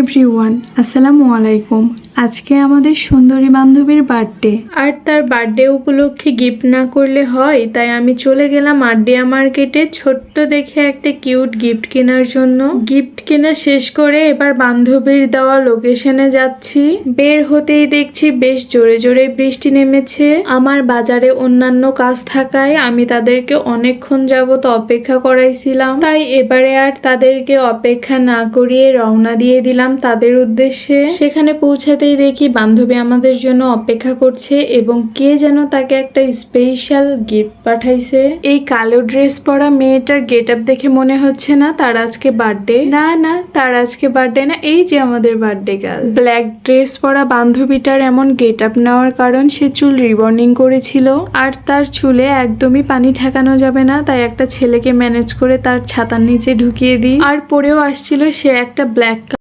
Everyone আসসালামু আলাইকুম আজকে আমাদের সুন্দরী বান্ধবীর বার্থডে। আর তার বার্থডে উপলক্ষে গিফট না করলে হয়, তাই আমি চলে গেলাম আড্ডিয়া মার্কেটে ছোট্ট দেখে একটা কিউট গিফট কেনার জন্য। গিফট কেনা শেষ করে এবার বান্ধবীর দেওয়া লোকেশনে যাচ্ছি। বের হতেই দেখছি বেশ জোরে জোরে বৃষ্টি নেমেছে। আমার বাজারে অন্যান্য কাজ থাকায় আমি তাদেরকে অনেকক্ষণ যাবত অপেক্ষা করাইছিলাম। তাই এবারে আর তাদেরকে অপেক্ষা না করিয়ে রওনা দিয়ে দিলাম তাদের উদ্দেশ্যে। সেখানে পৌঁছাতেই দেখি বান্ধবী আমাদের জন্য অপেক্ষা করছে এবং কে যেন তাকে একটা স্পেশাল গিফট পাঠাইছে। এই কালো ড্রেস পরা মেয়েটার গেট আপ দেখে মনে হচ্ছে না তার আজকে বার্থডে না না, তার আজকে বার্থডে না, এই যে আমাদের বার্থডে গার্ল ব্ল্যাক ড্রেস পরা বান্ধবীটার এমন গেট আপ নেওয়ার কারণ সে চুল রিবর্নিং করেছিল। আর তার চুলে একদমই পানি ঠেকানো যাবে না, তাই একটা ছেলেকে ম্যানেজ করে তার ছাতার নিচে ঢুকিয়ে দিই। আর পরেও আসছিল সে একটা ব্ল্যাক